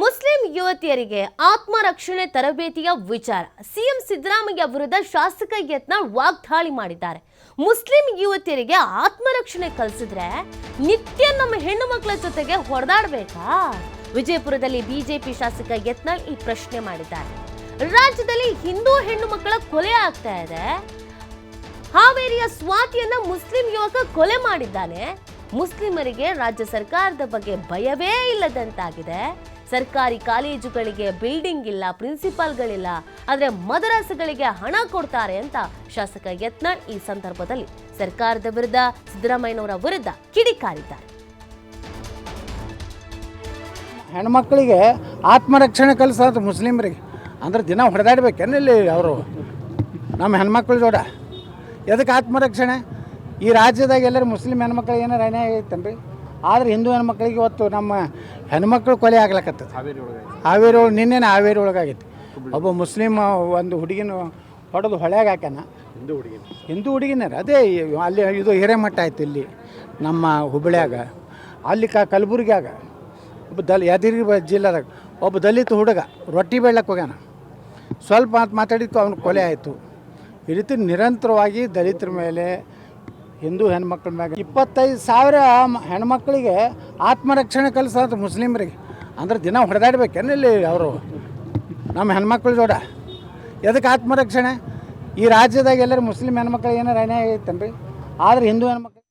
Muslim ಯುವತಿಯರಿಗೆ ಆತ್ಮರಕ್ಷಣೆ ತರಬೇತಿಯ ವಿಚಾರ. ಸಿಎಂ ಸಿದ್ದರಾಮಯ್ಯ ವಿರುದ್ಧ ಶಾಸಕ ಯತ್ನ ವಾಗ್ದಾಳಿ ಮಾಡಿದ್ದಾರೆ. ಮುಸ್ಲಿಂ ಯುವತಿಯರಿಗೆ ಆತ್ಮರಕ್ಷಣೆ ಕಲಿಸಿದ್ರೆ ನಿತ್ಯ ನಮ್ಮ ಹೆಣ್ಣು ಮಕ್ಕಳ ಜೊತೆಗೆ ಹೊಡೆದಾಡಬೇಕಾ ವಿಜಯಪುರದಲ್ಲಿ ಬಿಜೆಪಿ ಶಾಸಕ ಯತ್ನಾಳ್ ಈ ಪ್ರಶ್ನೆ ಮಾಡಿದ್ದಾರೆ. ರಾಜ್ಯದಲ್ಲಿ ಹಿಂದೂ ಹೆಣ್ಣು ಮಕ್ಕಳ ಕೊಲೆ ಆಗ್ತಾ ಇದೆ. ಹಾವೇರಿಯ ಸ್ವಾತಿಯನ್ನ ಮುಸ್ಲಿಂ ಯುವಕ ಕೊಲೆ ಮಾಡಿದ್ದಾನೆ. ಮುಸ್ಲಿಮರಿಗೆ ರಾಜ್ಯ ಸರ್ಕಾರದ ಬಗ್ಗೆ ಭಯವೇ ಇಲ್ಲದಂತಾಗಿದೆ. ಸರ್ಕಾರಿ ಕಾಲೇಜುಗಳಿಗೆ ಬಿಲ್ಡಿಂಗ್ ಇಲ್ಲ, ಪ್ರಿನ್ಸಿಪಾಲ್ಗಳಿಲ್ಲ, ಆದರೆ ಮದರಸಗಳಿಗೆ ಹಣ ಕೊಡ್ತಾರೆ ಅಂತ ಶಾಸಕ ಯತ್ನಾಳ್ ಈ ಸಂದರ್ಭದಲ್ಲಿ ಸರ್ಕಾರದ ವಿರುದ್ಧ ಸಿದ್ದರಾಮಯ್ಯನವರ ವಿರುದ್ಧ ಕಿಡಿಕಾರಿದ್ದಾರೆ. ಹೆಣ್ಮಕ್ಳಿಗೆ ಆತ್ಮರಕ್ಷಣೆ ಕಲಿಸೋದು ಮುಸ್ಲಿಮರಿಗೆ. ಅಂದ್ರೆ ದಿನ ಹೊಡೆದಾಡ್ಬೇಕೇನು ಇಲ್ಲಿ ಅವರು? ನಮ್ಮ ಹೆಣ್ಮಕ್ಳು ಜೋಡ. ಎದಕ್ಕೆ ಆತ್ಮರಕ್ಷಣೆ? ಈ ರಾಜ್ಯದಾಗ ಎಲ್ಲರೂ ಮುಸ್ಲಿಂ ಹೆಣ್ಮಕ್ಳು ಏನಾರು ಅನ್ಯಾಯ ಐತೇನು ರೀ ಆದ್ರೆ ಹಿಂದೂ ಹೆಣ್ಮಕ್ಳಿಗೆ ಇವತ್ತು ನಮ್ಮ ಹೆಣ್ಮಕ್ಳು ಕೊಲೆ ಆಗ್ಲಕತ್ತದ. ಹಾವೇರಿ ಒಳಗೆ ನಿನ್ನೆನೇ ಹಾವೇರಿ ಒಳಗಾಗೈತಿ. ಒಬ್ಬ ಮುಸ್ಲಿಂ ಒಂದು ಹುಡುಗಿನ ಹೊಡೆದು ಹೊಳ್ಯಾಗ ಹಾಕ್ಯಾನ. ಹಿಂದೂ ಹುಡುಗಿ ಹಿಂದೂ ಹುಡುಗಿನಾರ ಅದೇ ಅಲ್ಲಿ ಇದು ಹಿರೇಮಠ ಆಯ್ತು ಇಲ್ಲಿ ನಮ್ಮ ಹುಬ್ಬಳ್ಳಿಯಾಗ ಅಲ್ಲಿ ಕ ಕಲಬುರ್ಗಿಯಾಗ ಒಬ್ಬ ದಲ್ ಯಾದಗಿರಿ ಜಿಲ್ಲಾದಾಗ ಒಬ್ಬ ದಲಿತ ಹುಡುಗ ರೊಟ್ಟಿ ಬೆಳ್ಳಕ್ಕೆ ಹೋಗ್ಯಾನ. ಸ್ವಲ್ಪ ಮಾತು ಮಾತಾಡಿದ್ದು ಅವ್ನ ಕೊಲೆ ಆಯಿತು. ಈ ರೀತಿ ನಿರಂತರವಾಗಿ ದಲಿತರ ಮೇಲೆ ಹಿಂದೂ ಹೆಣ್ಮಕ್ಳ ಮ್ಯಾಗ ಇಪ್ಪತ್ತೈದು ಸಾವಿರ ಹೆಣ್ಮಕ್ಳಿಗೆ ಆತ್ಮರಕ್ಷಣೆ ಕಲಿಸೋದು ಮುಸ್ಲಿಮ್ರಿಗೆ. ಅಂದ್ರೆ ದಿನ ಹೊಡೆದಾಡ್ಬೇಕೇನು ಇಲ್ಲಿ ಅವರು? ನಮ್ಮ ಹೆಣ್ಮಕ್ಳು ಜೋಡ. ಎದಕ್ಕೆ ಆತ್ಮರಕ್ಷಣೆ? ಈ ರಾಜ್ಯದಾಗ ಎಲ್ಲರೂ ಮುಸ್ಲಿಂ ಹೆಣ್ಮಕ್ಳಿಗೆ ಏನಾರು ಅನ್ಯಾಯ ಐತೇನು ಆದ್ರೆ ಹಿಂದೂ ಹೆಣ್ಮಕ್ಳು